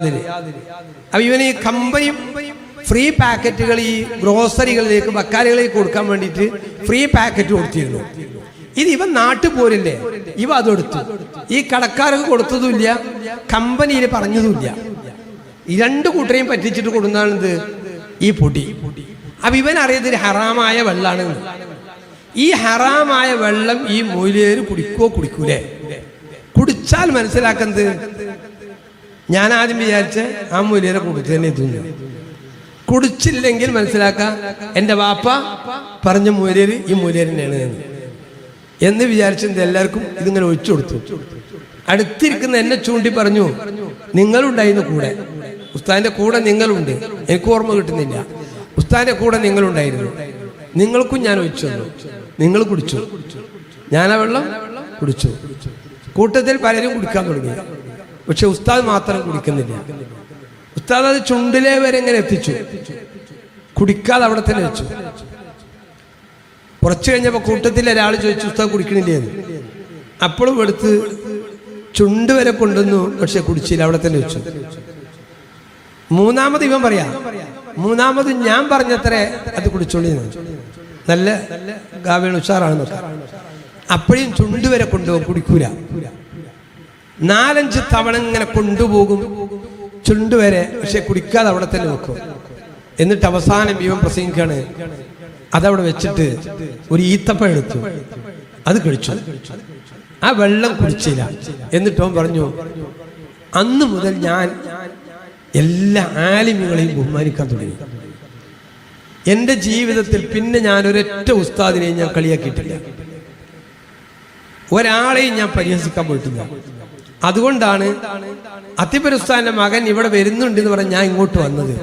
അപ്പൊ ഇവന് ഈ ഫ്രീ പാക്കറ്റുകൾ ഈ ഗ്രോസറികളിലേക്ക് ബക്കാലികളിൽ കൊടുക്കാൻ വേണ്ടിയിട്ട് ഫ്രീ പാക്കറ്റ് കൊടുത്തിരുന്നു. ഇത് ഇവൻ നാട്ടുപോരില്ലേ ഇവ അതെടുത്തു ഈ കടക്കാർക്ക് കൊടുത്തതുമില്ല കമ്പനിയിൽ പറഞ്ഞതുമില്ല. രണ്ട് കൂട്ടരെയും പറ്റിച്ചിട്ട് കൊടുക്കുന്നതാണിത് ഈ പൊടി. അപ്പൊ ഇവൻ അറിയത് ഹറാമായ വെള്ളമാണ് ഈ ഹറാമായ വെള്ളം ഈ മൂലേര് കുടിക്കോ കുടിക്കൂലേ? കുടിച്ചാൽ മനസ്സിലാക്കുന്നത് ഞാൻ ആദ്യം വിചാരിച്ച ആ മൂല്യരെ കുടിച്ചതന്നെ തിന്നു കുടിച്ചില്ലെങ്കിൽ മനസ്സിലാക്കാം എന്റെ വാപ്പ പറഞ്ഞ മൂലിയർ ഈ മൂലിയരനെയാണ് എന്ന്. എന്ന് വിചാരിച്ചത് എല്ലാവർക്കും ഇതിങ്ങനെ ഒഴിച്ചു കൊടുത്തു. അടുത്തിരിക്കുന്ന എന്നെ ചൂണ്ടി പറഞ്ഞു നിങ്ങളുണ്ടായിരുന്നു കൂടെ. ഉസ്താദിന്റെ കൂടെ നിങ്ങളുണ്ട്. എനിക്ക് ഓർമ്മ കിട്ടുന്നില്ല. ഉസ്താദിന്റെ കൂടെ നിങ്ങളുണ്ടായിരുന്നു. നിങ്ങൾക്കും ഞാൻ ഒഴിച്ചു തന്നു. നിങ്ങൾ കുടിച്ചു. ഞാൻ ആ വെള്ളം കുടിച്ചു. കൂട്ടത്തിൽ പലരും കുടിക്കാൻ തുടങ്ങി. പക്ഷെ ഉസ്താദ് മാത്രം കുടിക്കുന്നില്ല. ഉസ്താദ് അത് ചുണ്ടിലെ വരെ ഇങ്ങനെ എത്തിച്ചു. കുടിക്കാതെ അവിടെ തന്നെ വെച്ചു. കുറച്ച് കഴിഞ്ഞപ്പോൾ കൂട്ടത്തിൽ ഒരാൾ ചോദിച്ചു ഉസ്താദ് കുടിക്കണില്ലേ? എന്ന്. അപ്പോഴും എടുത്ത് ചുണ്ട് വരെ കൊണ്ടുവന്നു പക്ഷെ കുടിച്ചില്ല അവിടെ തന്നെ വെച്ചു. മൂന്നാമത് ഇവൻ പറയാ മൂന്നാമത് ഞാൻ പറഞ്ഞത്രേ അത് കുടിച്ചോളി. നല്ല ഗാവേണ ഉഷാറാണെന്നൊക്കെ. അപ്പോഴും ചുണ്ട് വരെ കൊണ്ടുപോകും കുടിക്കൂല. നാലഞ്ച് തവണ ഇങ്ങനെ കൊണ്ടുപോകും. ചുണ്ടുവരെ പക്ഷെ കുടിക്കാതെ അവിടെ തന്നെ വെക്കും. എന്നിട്ട് അവസാനം ഇവൻ പ്രസംഗിക്കാണ് അതവിടെ വെച്ചിട്ട് ഒരു ഈത്തപ്പഴം എടുത്തു. അത് കഴിച്ചു. ആ വെള്ളം കുടിച്ചില്ല. എന്നിട്ട് അവൻ പറഞ്ഞു അന്ന് മുതൽ ഞാൻ എല്ലാ ആലിമികളെയും ബഹുമാനിക്കാൻ തുടങ്ങി. എന്റെ ജീവിതത്തിൽ പിന്നെ ഞാൻ ഒരൊറ്റ ഉസ്താദിനെയും ഞാൻ കളിയാക്കിയിട്ടില്ല. ഒരാളെയും ഞാൻ പരിഹസിക്കാൻ പോയിട്ടില്ല. അതുകൊണ്ടാണ് അത്തിപുരസ്ഥാന്റെ മകൻ ഇവിടെ വരുന്നുണ്ട് എന്ന് പറഞ്ഞ് ഞാൻ ഇങ്ങോട്ട് വന്നത്.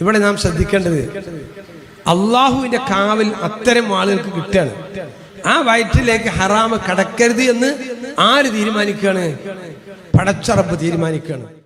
ഇവിടെ നാം ശ്രദ്ധിക്കേണ്ടത് അള്ളാഹുവിന്റെ കാവൽ അത്തരം ആളുകൾക്ക് കിട്ടുകയാണ്. ആ വയറ്റിലേക്ക് ഹറാമ് കടക്കരുത് എന്ന് ആര് തീരുമാനിക്കുകയാണ്? പടച്ചറപ്പ് തീരുമാനിക്കുകയാണ്.